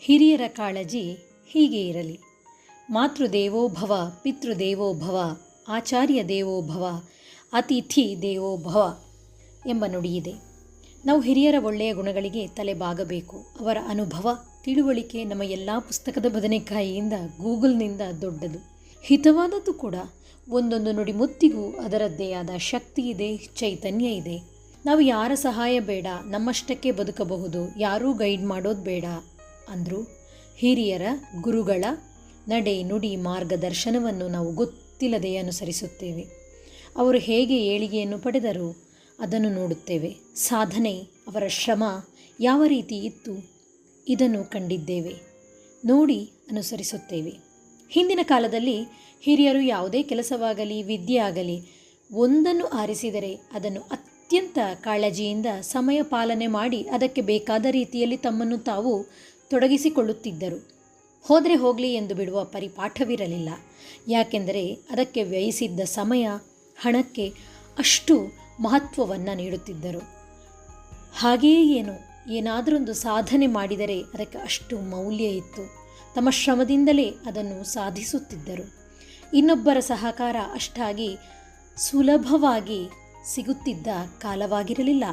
ಹಿರಿಯರ ಕಾಳಜಿ ಹೀಗೆ ಇರಲಿ. ಮಾತೃದೇವೋ ಭವ, ಪಿತೃದೇವೋ ಭವ, ಆಚಾರ್ಯ ದೇವೋ ಭವ, ಅತಿಥಿ ದೇವೋ ಭವ ಎಂಬ ನುಡಿಯಿದೆ ನಾವು ಹಿರಿಯರ ಒಳ್ಳೆಯ ಗುಣಗಳಿಗೆ ತಲೆ ಬಾಗಬೇಕು ಅವರ ಅನುಭವ, ತಿಳುವಳಿಕೆ ನಮ್ಮ ಎಲ್ಲ ಪುಸ್ತಕದ ಬದನೆಕಾಯಿಯಿಂದ ಗೂಗಲ್ನಿಂದ ದೊಡ್ಡದು. ಹಿತವಾದದ್ದು ಕೂಡ ಒಂದೊಂದು ನುಡಿ ಮುತ್ತಿಗೂ ಅದರದ್ದೇ ಆದ ಶಕ್ತಿ ಇದೆ, ಚೈತನ್ಯ ಇದೆ. ನಾವು ಯಾರ ಸಹಾಯ ಬೇಡ, ನಮ್ಮಷ್ಟಕ್ಕೆ ಬದುಕಬಹುದು, ಯಾರೂ ಗೈಡ್ ಮಾಡೋದು ಬೇಡ. ಅಂದರು. ಹಿರಿಯರ ಗುರುಗಳ ನಡೆ ನುಡಿ ಮಾರ್ಗದರ್ಶನವನ್ನು ನಾವು ಗೊತ್ತಿಲ್ಲದೆ ಅನುಸರಿಸುತ್ತೇವೆ. ಅವರು ಹೇಗೆ ಏಳಿಗೆಯನ್ನು ಪಡೆದರು ಅದನ್ನು ನೋಡುತ್ತೇವೆ. ಸಾಧನೆ ಅವರ ಶ್ರಮ ಯಾವ ರೀತಿ ಇತ್ತು ಇದನ್ನು ಕಂಡಿದ್ದೇವೆ. ನೋಡಿ ಅನುಸರಿಸುತ್ತೇವೆ. ಹಿಂದಿನ ಕಾಲದಲ್ಲಿ ಹಿರಿಯರು ಯಾವುದೇ ಕೆಲಸವಾಗಲಿ ವಿದ್ಯೆ ಆಗಲಿ ಒಂದನ್ನು ಆರಿಸಿದರೆ ಅದನ್ನು ಅತ್ಯಂತ ಕಾಳಜಿಯಿಂದ ಸಮಯ ಪಾಲನೆ ಮಾಡಿ ಅದಕ್ಕೆ ಬೇಕಾದ ರೀತಿಯಲ್ಲಿ ತಮ್ಮನ್ನು ತಾವು ತೊಡಗಿಸಿಕೊಳ್ಳುತ್ತಿದ್ದರು. ಹೋದರೆ ಹೋಗಲಿ ಎಂದು ಬಿಡುವ ಪರಿಪಾಠವಿರಲಿಲ್ಲ. ಯಾಕೆಂದರೆ ಅದಕ್ಕೆ ವ್ಯಯಿಸಿದ್ದ ಸಮಯ, ಹಣಕ್ಕೆ ಅಷ್ಟು ಮಹತ್ವವನ್ನು ನೀಡುತ್ತಿದ್ದರು. ಹಾಗೆಯೇ ಏನು? ಏನಾದರೊಂದು ಸಾಧನೆ ಮಾಡಿದರೆ ಅದಕ್ಕೆ ಅಷ್ಟು ಮೌಲ್ಯ ಇತ್ತು. ತಮ್ಮ ಶ್ರಮದಿಂದಲೇ ಅದನ್ನು ಸಾಧಿಸುತ್ತಿದ್ದರು. ಇನ್ನೊಬ್ಬರ ಸಹಕಾರ ಅಷ್ಟಾಗಿ ಸುಲಭವಾಗಿ ಸಿಗುತ್ತಿದ್ದ ಕಾಲವಾಗಿರಲಿಲ್ಲ.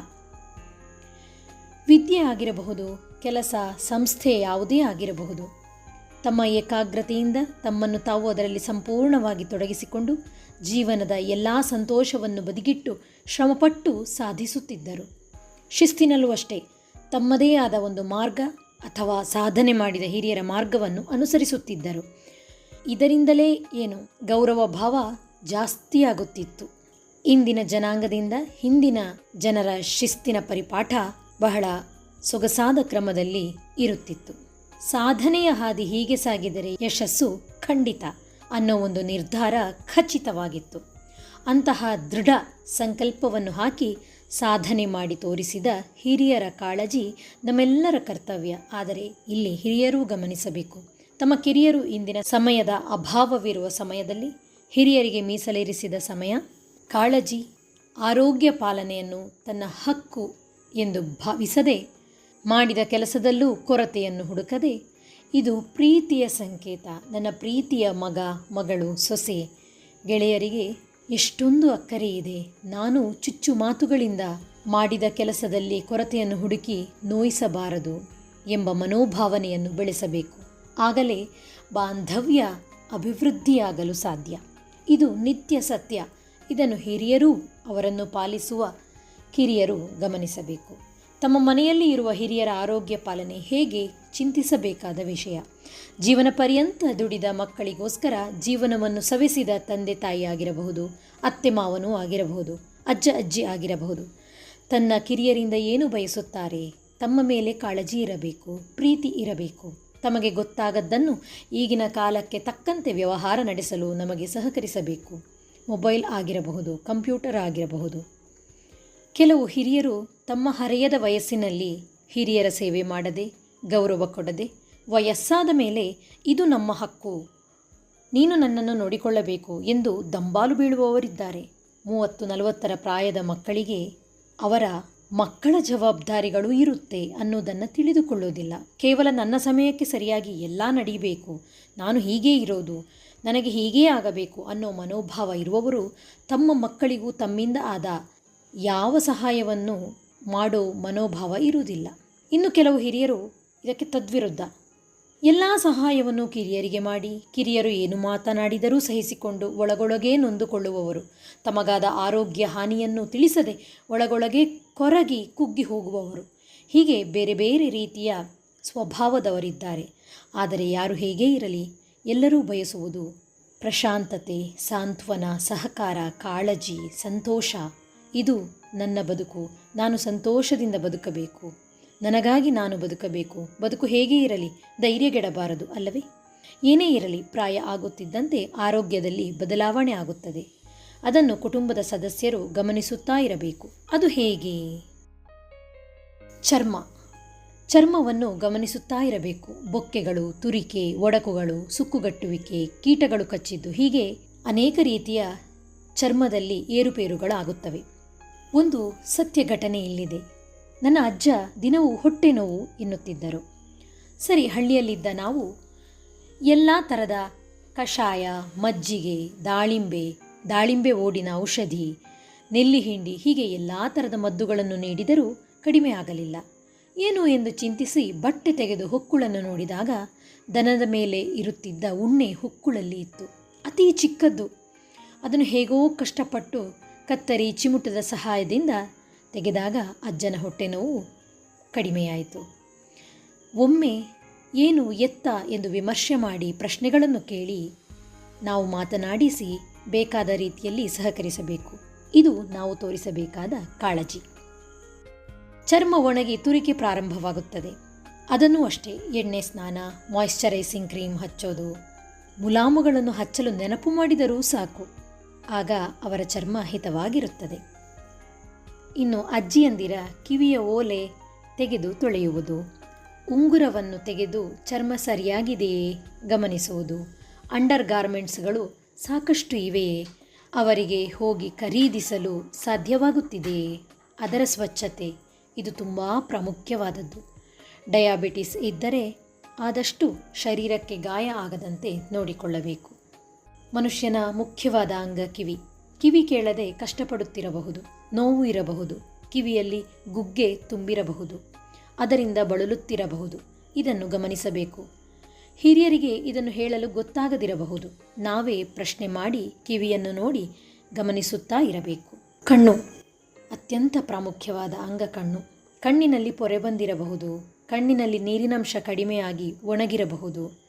ವಿದ್ಯೆ ಆಗಿರಬಹುದು ಕೆಲಸ ಸಂಸ್ಥೆ ಯಾವುದೇ ಆಗಿರಬಹುದು. ತಮ್ಮ ಏಕಾಗ್ರತೆಯಿಂದ ತಮ್ಮನ್ನು ತಾವು ಅದರಲ್ಲಿ ಸಂಪೂರ್ಣವಾಗಿ ತೊಡಗಿಸಿಕೊಂಡು ಜೀವನದ ಎಲ್ಲ ಸಂತೋಷವನ್ನು ಬದಿಗಿಟ್ಟು ಶ್ರಮಪಟ್ಟು ಸಾಧಿಸುತ್ತಿದ್ದರು. ಶಿಸ್ತಿನಲ್ಲೂ ಅಷ್ಟೇ, ತಮ್ಮದೇ ಆದ ಒಂದು ಮಾರ್ಗ ಅಥವಾ ಸಾಧನೆ ಮಾಡಿದ ಹಿರಿಯರ ಮಾರ್ಗವನ್ನು ಅನುಸರಿಸುತ್ತಿದ್ದರು. ಇದರಿಂದಲೇ ಏನು, ಗೌರವ ಭಾವ ಜಾಸ್ತಿಯಾಗುತ್ತಿತ್ತು ಇಂದಿನ ಜನಾಂಗದಿಂದ ಹಿಂದಿನ ಜನರ ಶಿಸ್ತಿನ ಪರಿಪಾಠ ಬಹಳ ಸೊಗಸಾದ ಕ್ರಮದಲ್ಲಿ ಇರುತ್ತಿತ್ತು. ಸಾಧನೆಯ ಹಾದಿ ಹೀಗೆ ಸಾಗಿದರೆ ಯಶಸ್ಸು ಖಂಡಿತ ಅನ್ನೋ ಒಂದು ನಿರ್ಧಾರ ಖಚಿತವಾಗಿತ್ತು. ಅಂತಹ ದೃಢ ಸಂಕಲ್ಪವನ್ನು ಹಾಕಿ ಸಾಧನೆ ಮಾಡಿ ತೋರಿಸಿದ ಹಿರಿಯರ ಕಾಳಜಿ ನಮ್ಮೆಲ್ಲರ ಕರ್ತವ್ಯ. ಆದರೆ ಇಲ್ಲಿ ಹಿರಿಯರೂ ಗಮನಿಸಬೇಕು. ತಮ್ಮ ಕಿರಿಯರು ಇಂದಿನ ಸಮಯದ ಅಭಾವವಿರುವ ಸಮಯದಲ್ಲಿ ಹಿರಿಯರಿಗೆ ಮೀಸಲಿರಿಸಿದ ಸಮಯ, ಕಾಳಜಿ, ಆರೋಗ್ಯ ಪಾಲನೆಯನ್ನು ತನ್ನ ಹಕ್ಕು ಎಂದು ಭಾವಿಸದೆ ಮಾಡಿದ ಕೆಲಸದಲ್ಲೂ ಕೊರತೆಯನ್ನು ಹುಡುಕದೆ, ಇದು ಪ್ರೀತಿಯ ಸಂಕೇತ. ನನ್ನ ಪ್ರೀತಿಯ ಮಗ, ಮಗಳು, ಸೊಸೆ, ಗೆಳೆಯರಿಗೆ ಎಷ್ಟೊಂದು ಅಕ್ಕರೆ ಇದೆ. ನಾನು ಚುಚ್ಚು ಮಾತುಗಳಿಂದ ಮಾಡಿದ ಕೆಲಸದಲ್ಲಿ ಕೊರತೆಯನ್ನು ಹುಡುಕಿ ನೋಯಿಸಬಾರದು ಎಂಬ ಮನೋಭಾವನೆಯನ್ನು ಬೆಳೆಸಬೇಕು. ಆಗಲೇ ಬಾಂಧವ್ಯ ಅಭಿವೃದ್ಧಿಯಾಗಲು ಸಾಧ್ಯ. ಇದು ನಿತ್ಯ ಸತ್ಯ. ಇದನ್ನು ಹಿರಿಯರೂ ಅವರನ್ನು ಪಾಲಿಸುವ ಕಿರಿಯರು ಗಮನಿಸಬೇಕು. ತಮ್ಮ ಮನೆಯಲ್ಲಿ ಇರುವ ಹಿರಿಯರ ಆರೋಗ್ಯ ಪಾಲನೆ ಹೇಗೆ ಚಿಂತಿಸಬೇಕಾದ ವಿಷಯ. ಜೀವನ ಪರ್ಯಂತ ದುಡಿದ ಮಕ್ಕಳಿಗೋಸ್ಕರ ಜೀವನವನ್ನು ಸವೆಸಿದ ತಂದೆ ತಾಯಿ ಆಗಿರಬಹುದು, ಅತ್ತೆ ಮಾವನೂ ಆಗಿರಬಹುದು, ಅಜ್ಜ ಅಜ್ಜಿ ಆಗಿರಬಹುದು. ತನ್ನ ಕಿರಿಯರಿಂದ ಏನು ಬಯಸುತ್ತಾರೆ? ತಮ್ಮ ಮೇಲೆ ಕಾಳಜಿ ಇರಬೇಕು, ಪ್ರೀತಿ ಇರಬೇಕು. ತಮಗೆ ಗೊತ್ತಾಗದ್ದನ್ನು ಈಗಿನ ಕಾಲಕ್ಕೆ ತಕ್ಕಂತೆ ವ್ಯವಹಾರ ನಡೆಸಲು ನಮಗೆ ಸಹಕರಿಸಬೇಕು. ಮೊಬೈಲ್ ಆಗಿರಬಹುದು, ಕಂಪ್ಯೂಟರ್ ಆಗಿರಬಹುದು. ಕೆಲವು ಹಿರಿಯರು ತಮ್ಮ ಹರೆಯದ ವಯಸ್ಸಿನಲ್ಲಿ ಹಿರಿಯರ ಸೇವೆ ಮಾಡದೆ, ಗೌರವ ಕೊಡದೆ, ವಯಸ್ಸಾದ ಮೇಲೆ ಇದು ನಮ್ಮ ಹಕ್ಕು. ನೀನು ನನ್ನನ್ನು ನೋಡಿಕೊಳ್ಳಬೇಕು ಎಂದು ದಂಬಾಲು ಬೀಳುವವರಿದ್ದಾರೆ. ಮೂವತ್ತು ನಲವತ್ತರ ಪ್ರಾಯದ ಮಕ್ಕಳಿಗೆ ಅವರ ಮಕ್ಕಳ ಜವಾಬ್ದಾರಿಗಳು ಇರುತ್ತೆ ಅನ್ನೋದನ್ನು ತಿಳಿದುಕೊಳ್ಳೋದಿಲ್ಲ. ಕೇವಲ ನನ್ನ ಸಮಯಕ್ಕೆ ಸರಿಯಾಗಿ ಎಲ್ಲ ನಡೀಬೇಕು. ನಾನು ಹೀಗೇ ಇರೋದು, ನನಗೆ ಹೀಗೇ ಆಗಬೇಕು ಅನ್ನೋ ಮನೋಭಾವ ಇರುವವರು ತಮ್ಮ ಮಕ್ಕಳಿಗೂ ತಮ್ಮಿಂದ ಆದ ಯಾವ ಸಹಾಯವನ್ನು ಮಾಡೋ ಮನೋಭಾವ ಇರುವುದಿಲ್ಲ. ಇನ್ನು ಕೆಲವು ಹಿರಿಯರು ಇದಕ್ಕೆ ತದ್ವಿರುದ್ಧ. ಎಲ್ಲ ಸಹಾಯವನ್ನು ಕಿರಿಯರಿಗೆ ಮಾಡಿ, ಕಿರಿಯರು ಏನು ಮಾತನಾಡಿದರೂ ಸಹಿಸಿಕೊಂಡು ಒಳಗೊಳಗೇ ನೊಂದುಕೊಳ್ಳುವವರು. ತಮಗಾದ ಆರೋಗ್ಯ ಹಾನಿಯನ್ನು ತಿಳಿಸದೆ ಒಳಗೊಳಗೆ ಕೊರಗಿ ಕುಗ್ಗಿ ಹೋಗುವವರು. ಹೀಗೆ ಬೇರೆ ಬೇರೆ ರೀತಿಯ ಸ್ವಭಾವದವರಿದ್ದಾರೆ. ಆದರೆ ಯಾರು ಹೇಗೇ ಇರಲಿ, ಎಲ್ಲರೂ ಬಯಸುವುದು ಪ್ರಶಾಂತತೆ, ಸಾಂತ್ವನ, ಸಹಕಾರ, ಕಾಳಜಿ, ಸಂತೋಷ. ಇದು ನನ್ನ ಬದುಕು. ನಾನು ಸಂತೋಷದಿಂದ ಬದುಕಬೇಕು. ನನಗಾಗಿ ನಾನು ಬದುಕಬೇಕು. ಬದುಕು ಹೇಗೆ ಇರಲಿ? ಧೈರ್ಯಗೆಡಬಾರದು ಅಲ್ಲವೇ? ಏನೇ ಇರಲಿ, ಪ್ರಾಯ ಆಗುತ್ತಿದ್ದಂತೆ ಆರೋಗ್ಯದಲ್ಲಿ ಬದಲಾವಣೆ ಆಗುತ್ತದೆ. ಅದನ್ನು ಕುಟುಂಬದ ಸದಸ್ಯರು ಗಮನಿಸುತ್ತಾ ಇರಬೇಕು. ಅದು ಹೇಗೆ? ಚರ್ಮ. ಚರ್ಮವನ್ನು ಗಮನಿಸುತ್ತಾ ಇರಬೇಕು. ಬೊಕ್ಕೆಗಳು, ತುರಿಕೆ, ಒಡಕುಗಳು, ಸುಕ್ಕುಗಟ್ಟುವಿಕೆ, ಕೀಟಗಳು ಕಚ್ಚಿದ್ದು ಹೀಗೆ ಅನೇಕ ರೀತಿಯ ಚರ್ಮದಲ್ಲಿ ಏರುಪೇರುಗಳಾಗುತ್ತವೆ. ಒಂದು ಸತ್ಯ ಘಟನೆ ಇಲ್ಲಿದೆ ನನ್ನ ಅಜ್ಜ ದಿನವೂ ಹೊಟ್ಟೆ ನೋವು ಎನ್ನುತ್ತಿದ್ದರು. ಸರಿ, ಹಳ್ಳಿಯಲ್ಲಿದ್ದ ನಾವು ಎಲ್ಲ ಥರದ ಕಷಾಯ, ಮಜ್ಜಿಗೆ, ದಾಳಿಂಬೆ ದಾಳಿಂಬೆ ಓಡಿನ ಔಷಧಿ, ನೆಲ್ಲಿ ಹಿಂಡಿ ಹೀಗೆ ಎಲ್ಲ ಥರದ ಮದ್ದುಗಳನ್ನು ನೀಡಿದರೂ ಕಡಿಮೆ ಆಗಲಿಲ್ಲ. ಏನು ಎಂದು ಚಿಂತಿಸಿ ಬಟ್ಟೆ ತೆಗೆದು ಹೊಕ್ಕುಳನ್ನು ನೋಡಿದಾಗ ದನದ ಮೇಲೆ ಇರುತ್ತಿದ್ದ ಉಣ್ಣೆ ಹೊಕ್ಕುಳಲ್ಲಿ ಇತ್ತು. ಅತಿ ಚಿಕ್ಕದ್ದು. ಅದನ್ನು ಹೇಗೋ ಕಷ್ಟಪಟ್ಟು ಕತ್ತರಿ ಚಿಮುಟದ ಸಹಾಯದಿಂದ ತೆಗೆದಾಗ ಅಜ್ಜನ ಹೊಟ್ಟೆ ನೋವು ಕಡಿಮೆಯಾಯಿತು. ಒಮ್ಮೆ ಏನು ಎತ್ತ ಎಂದು ವಿಮರ್ಶೆ ಮಾಡಿ ಪ್ರಶ್ನೆಗಳನ್ನು ಕೇಳಿ ನಾವು ಮಾತನಾಡಿಸಿ ಬೇಕಾದ ರೀತಿಯಲ್ಲಿ ಸಹಕರಿಸಬೇಕು. ಇದು ನಾವು ತೋರಿಸಬೇಕಾದ ಕಾಳಜಿ. ಚರ್ಮ ಒಣಗಿ ತುರಿಕೆ ಪ್ರಾರಂಭವಾಗುತ್ತದೆ. ಅದನ್ನು ಅಷ್ಟೇ, ಎಣ್ಣೆ, ಸ್ನಾನ ಮಾಯಿಶ್ಚರೈಸಿಂಗ್ ಕ್ರೀಮ್ ಹಚ್ಚೋದು, ಮುಲಾಮುಗಳನ್ನು ಹಚ್ಚಲು ನೆನಪು ಮಾಡಿದರೂ ಸಾಕು. ಆಗ ಅವರ ಚರ್ಮ ಹಿತವಾಗಿರುತ್ತದೆ. ಇನ್ನು ಅಜ್ಜಿಯಂದಿರ ಕಿವಿಯ ಓಲೆ ತೆಗೆದು ತೊಳೆಯುವುದು, ಉಂಗುರವನ್ನು ತೆಗೆದು ಚರ್ಮ ಸರಿಯಾಗಿದೆಯೇ ಗಮನಿಸುವುದು, ಅಂಡರ್ ಗಾರ್ಮೆಂಟ್ಸ್ಗಳು ಸಾಕಷ್ಟು ಇವೆಯೇ ಅವರಿಗೆ ಹೋಗಿ ಖರೀದಿಸಲು ಸಾಧ್ಯವಾಗುತ್ತಿದೆಯೇ? ಅದರ ಸ್ವಚ್ಛತೆ, ಇದು ತುಂಬ ಪ್ರಾಮುಖ್ಯವಾದದ್ದು. ಡಯಾಬಿಟಿಸ್ ಇದ್ದರೆ ಆದಷ್ಟು ಶರೀರಕ್ಕೆ ಗಾಯ ಆಗದಂತೆ ನೋಡಿಕೊಳ್ಳಬೇಕು. ಮನುಷ್ಯನ ಮುಖ್ಯವಾದ ಅಂಗ ಕಿವಿ. ಕಿವಿ ಕೇಳದೆ ಕಷ್ಟಪಡುತ್ತಿರಬಹುದು, ನೋವು ಇರಬಹುದು, ಕಿವಿಯಲ್ಲಿ ಗುಗ್ಗೆ ತುಂಬಿರಬಹುದು, ಅದರಿಂದ ಬಳಲುತ್ತಿರಬಹುದು, ಇದನ್ನು ಗಮನಿಸಬೇಕು. ಹಿರಿಯರಿಗೆ ಇದನ್ನು ಹೇಳಲು ಗೊತ್ತಾಗದಿರಬಹುದು. ನಾವೇ ಪ್ರಶ್ನೆ ಮಾಡಿ ಕಿವಿಯನ್ನು ನೋಡಿ ಗಮನಿಸುತ್ತಾ ಇರಬೇಕು. ಕಣ್ಣು, ಅತ್ಯಂತ ಪ್ರಾಮುಖ್ಯವಾದ ಅಂಗ ಕಣ್ಣು. ಕಣ್ಣಿನಲ್ಲಿ ಪೊರೆ ಬಂದಿರಬಹುದು, ಕಣ್ಣಿನಲ್ಲಿ ನೀರಿನಂಶ ಕಡಿಮೆಯಾಗಿ ಒಣಗಿರಬಹುದು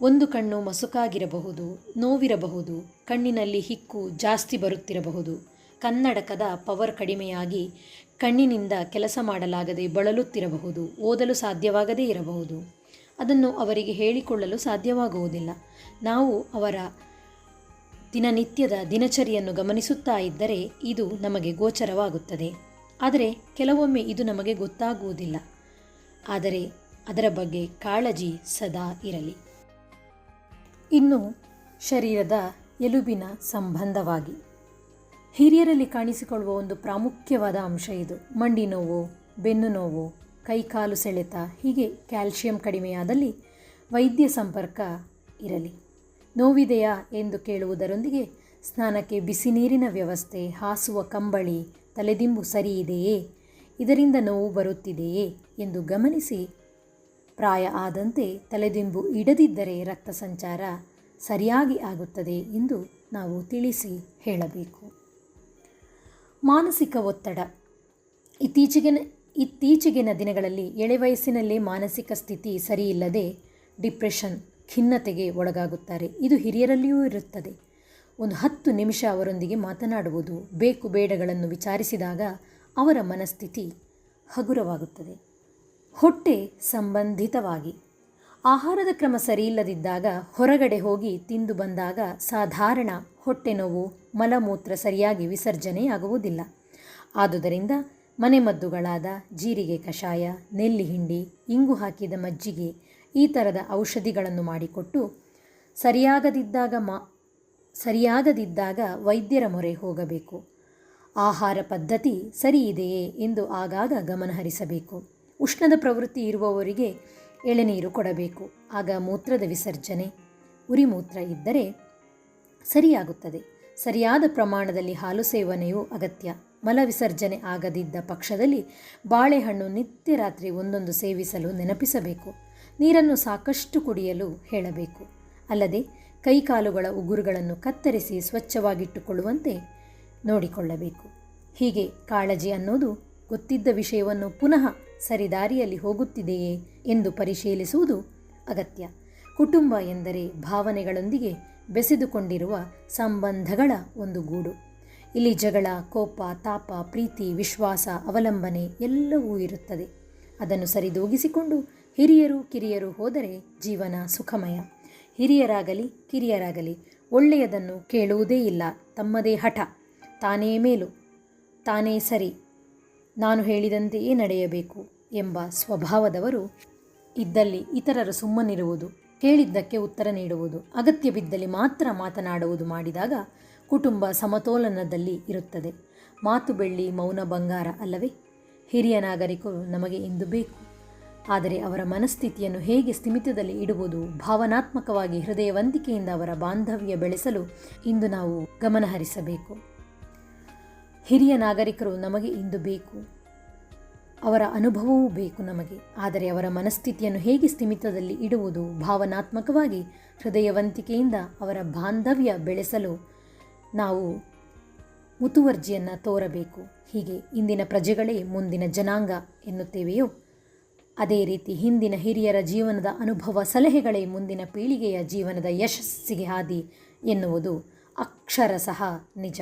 ಒಂದು ಕಣ್ಣು ಮಸುಕಾಗಿರಬಹುದು, ನೋವಿರಬಹುದು, ಕಣ್ಣಿನಲ್ಲಿ ಹಿಕ್ಕು ಜಾಸ್ತಿ ಬರುತ್ತಿರಬಹುದು. ಕನ್ನಡಕದ ಪವರ್ ಕಡಿಮೆಯಾಗಿ ಕಣ್ಣಿನಿಂದ ಕೆಲಸ ಮಾಡಲಾಗದೆ ಬಳಲುತ್ತಿರಬಹುದು, ಓದಲು ಸಾಧ್ಯವಾಗದೇ ಇರಬಹುದು. ಅದನ್ನು ಅವರಿಗೆ ಹೇಳಿಕೊಳ್ಳಲು ಸಾಧ್ಯವಾಗುವುದಿಲ್ಲ. ನಾವು ಅವರ ದಿನನಿತ್ಯದ ದಿನಚರಿಯನ್ನು ಗಮನಿಸುತ್ತಾ ಇದ್ದರೆ ಇದು ನಮಗೆ ಗೋಚರವಾಗುತ್ತದೆ. ಆದರೆ ಕೆಲವೊಮ್ಮೆ ಇದು ನಮಗೆ ಗೊತ್ತಾಗುವುದಿಲ್ಲ. ಆದರೆ ಅದರ ಬಗ್ಗೆ ಕಾಳಜಿ ಸದಾ ಇರಲಿ. ಇನ್ನು ಶರೀರದ ಎಲುಬಿನ ಸಂಬಂಧವಾಗಿ. ಹಿರಿಯರಲ್ಲಿ ಕಾಣಿಸಿಕೊಳ್ಳುವ ಒಂದು ಪ್ರಾಮುಖ್ಯವಾದ ಅಂಶ ಇದು. ಮಂಡಿ ನೋವು, ಬೆನ್ನು ನೋವು, ಕೈಕಾಲು ಸೆಳೆತ, ಹೀಗೆ ಕ್ಯಾಲ್ಶಿಯಂ ಕಡಿಮೆಯಾದಲ್ಲಿ ವೈದ್ಯ ಸಂಪರ್ಕ ಇರಲಿ. ನೋವಿದೆಯಾ ಎಂದು ಕೇಳುವುದರೊಂದಿಗೆ ಸ್ನಾನಕ್ಕೆ ಬಿಸಿ ನೀರಿನ ವ್ಯವಸ್ಥೆ, ಹಾಸುವ ಕಂಬಳಿ, ತಲೆದಿಂಬು ಸರಿಯಿದೆಯೇ? ಇದರಿಂದ ನೋವು ಬರುತ್ತಿದೆಯೇ? ಎಂದು ಗಮನಿಸಿ ಪ್ರಾಯ ಆದಂತೆ ತಲೆದಿಂಬು ಇಡದಿದ್ದರೆ ರಕ್ತ ಸಂಚಾರ ಸರಿಯಾಗಿ ಆಗುತ್ತದೆ ಎಂದು ನಾವು ತಿಳಿಸಿ ಹೇಳಬೇಕು. ಮಾನಸಿಕ ಒತ್ತಡ. ಇತ್ತೀಚೆಗಿನ ಇತ್ತೀಚೆಗಿನ ದಿನಗಳಲ್ಲಿ ಎಳೆ ವಯಸ್ಸಿನಲ್ಲೇ ಮಾನಸಿಕ ಸ್ಥಿತಿ ಸರಿಯಿಲ್ಲದೆ ಡಿಪ್ರೆಷನ್, ಖಿನ್ನತೆಗೆ ಒಳಗಾಗುತ್ತಾರೆ. ಇದು ಹಿರಿಯರಲ್ಲಿಯೂ ಇರುತ್ತದೆ. ಒಂದು ಹತ್ತು ನಿಮಿಷ ಅವರೊಂದಿಗೆ ಮಾತನಾಡುವುದು ಬೇಕು ಬೇಡಗಳನ್ನು ವಿಚಾರಿಸಿದಾಗ ಅವರ ಮನಸ್ಥಿತಿ ಹಗುರವಾಗುತ್ತದೆ. ಹೊಟ್ಟೆ ಸಂಬಂಧಿತವಾಗಿ. ಆಹಾರದ ಕ್ರಮ ಸರಿಯಿಲ್ಲದಿದ್ದಾಗ ಹೊರಗಡೆ ಹೋಗಿ ತಿಂದು ಬಂದಾಗ ಸಾಧಾರಣ ಹೊಟ್ಟೆ ನೋವು, ಮಲಮೂತ್ರ ಸರಿಯಾಗಿ ವಿಸರ್ಜನೆಯಾಗುವುದಿಲ್ಲ. ಆದುದರಿಂದ ಮನೆಮದ್ದುಗಳಾದ ಜೀರಿಗೆ ಕಷಾಯ, ನೆಲ್ಲಿ ಹಿಂಡಿ, ಇಂಗು ಹಾಕಿದ ಮಜ್ಜಿಗೆ, ಈ ಥರದ ಔಷಧಿಗಳನ್ನು ಮಾಡಿಕೊಟ್ಟು ಸರಿಯಾಗದಿದ್ದಾಗ ಮಾ, ಸರಿಯಾಗದಿದ್ದಾಗ ವೈದ್ಯರ ಮೊರೆ ಹೋಗಬೇಕು. ಆಹಾರ ಪದ್ಧತಿ ಸರಿಯಿದೆಯೇ ಎಂದು ಆಗಾಗ ಗಮನಹರಿಸಬೇಕು. ಉಷ್ಣದ ಪ್ರವೃತ್ತಿ ಇರುವವರಿಗೆ ಎಳೆನೀರು ಕೊಡಬೇಕು. ಆಗ ಮೂತ್ರದ ವಿಸರ್ಜನೆ ಉರಿಮೂತ್ರ ಇದ್ದರೆ ಸರಿಯಾಗುತ್ತದೆ. ಸರಿಯಾದ ಪ್ರಮಾಣದಲ್ಲಿ ಹಾಲು ಸೇವನೆಯೂ ಅಗತ್ಯ. ಮಲ ವಿಸರ್ಜನೆ ಆಗದಿದ್ದ ಪಕ್ಷದಲ್ಲಿ ಬಾಳೆಹಣ್ಣು ನಿತ್ಯ ರಾತ್ರಿ ಒಂದೊಂದು ಸೇವಿಸಲು ನೆನಪಿಸಬೇಕು. ನೀರನ್ನು ಸಾಕಷ್ಟು ಕುಡಿಯಲು ಹೇಳಬೇಕು. ಅಲ್ಲದೆ ಕೈಕಾಲುಗಳ ಉಗುರುಗಳನ್ನು ಕತ್ತರಿಸಿ ಸ್ವಚ್ಛವಾಗಿಟ್ಟುಕೊಳ್ಳುವಂತೆ ನೋಡಿಕೊಳ್ಳಬೇಕು. ಹೀಗೆ ಕಾಳಜಿ ಅನ್ನೋದು ಗೊತ್ತಿದ್ದ ವಿಷಯವನ್ನು ಪುನಃ ಸರಿದಾರಿಯಲ್ಲಿ ಹೋಗುತ್ತಿದೆಯೇ ಎಂದು ಪರಿಶೀಲಿಸುವುದು ಅಗತ್ಯ. ಕುಟುಂಬ ಎಂದರೆ ಭಾವನೆಗಳೊಂದಿಗೆ ಬೆಸೆದುಕೊಂಡಿರುವ ಸಂಬಂಧಗಳ ಒಂದು ಗೂಡು. ಇಲ್ಲಿ ಜಗಳ, ಕೋಪ, ತಾಪ, ಪ್ರೀತಿ, ವಿಶ್ವಾಸ, ಅವಲಂಬನೆ ಎಲ್ಲವೂ ಇರುತ್ತದೆ. ಅದನ್ನು ಸರಿದೂಗಿಸಿಕೊಂಡು ಹಿರಿಯರು ಕಿರಿಯರು ಹೋದರೆ ಜೀವನ ಸುಖಮಯ. ಹಿರಿಯರಾಗಲಿ, ಕಿರಿಯರಾಗಲಿ, ಒಳ್ಳೆಯದನ್ನು ಕೇಳುವುದೇ ಇಲ್ಲ, ತಮ್ಮದೇ ಹಠ. ತಾನೇ ಮೇಲು, ತಾನೇ ಸರಿ. ನಾನು ಹೇಳಿದಂತೆಯೇ ನಡೆಯಬೇಕು ಎಂಬ ಸ್ವಭಾವದವರು ಇದ್ದಲ್ಲಿ ಇತರರು ಸುಮ್ಮನಿರುವುದು, ಕೇಳಿದ್ದಕ್ಕೆ ಉತ್ತರ ನೀಡುವುದು, ಅಗತ್ಯ ಬಿದ್ದಲ್ಲಿ ಮಾತ್ರ ಮಾತನಾಡುವುದು ಮಾಡಿದಾಗ ಕುಟುಂಬ ಸಮತೋಲನದಲ್ಲಿ ಇರುತ್ತದೆ. ಮಾತು ಬೆಳ್ಳಿ ಮೌನ ಬಂಗಾರ ಅಲ್ಲವೇ? ಹಿರಿಯ ನಾಗರಿಕರು ನಮಗೆ ಇಂದು ಬೇಕು. ಆದರೆ ಅವರ ಮನಸ್ಥಿತಿಯನ್ನು ಹೇಗೆ ಸ್ಥಿಮಿತದಲ್ಲಿ ಇಡುವುದು, ಭಾವನಾತ್ಮಕವಾಗಿ ಹೃದಯವಂತಿಕೆಯಿಂದ ಅವರ ಬಾಂಧವ್ಯ ಬೆಳೆಸಲು ಇಂದು ನಾವು ಗಮನಹರಿಸಬೇಕು. ಹಿರಿಯ ನಾಗರಿಕರು ನಮಗೆ ಇಂದು ಬೇಕು. ಅವರ ಅನುಭವವೂ ಬೇಕು ನಮಗೆ. ಆದರೆ ಅವರ ಮನಸ್ಥಿತಿಯನ್ನು ಹೇಗೆ ಸ್ಥಿಮಿತದಲ್ಲಿ ಇಡುವುದು ಭಾವನಾತ್ಮಕವಾಗಿ ಹೃದಯವಂತಿಕೆಯಿಂದ ಅವರ ಬಾಂಧವ್ಯ ಬೆಳೆಸಲು ನಾವು ಮುತುವರ್ಜಿಯನ್ನು ತೋರಬೇಕು. ಹೀಗೆ ಇಂದಿನ ಪ್ರಜೆಗಳೇ ಮುಂದಿನ ಜನಾಂಗ ಎನ್ನುತ್ತೇವೆಯೋ, ಅದೇ ರೀತಿ ಹಿಂದಿನ ಹಿರಿಯರ ಜೀವನದ ಅನುಭವ ಸಲಹೆಗಳೇ ಮುಂದಿನ ಪೀಳಿಗೆಯ ಜೀವನದ ಯಶಸ್ಸಿಗೆ ಹಾದಿ ಎನ್ನುವುದು ಅಕ್ಷರಶಃ ನಿಜ.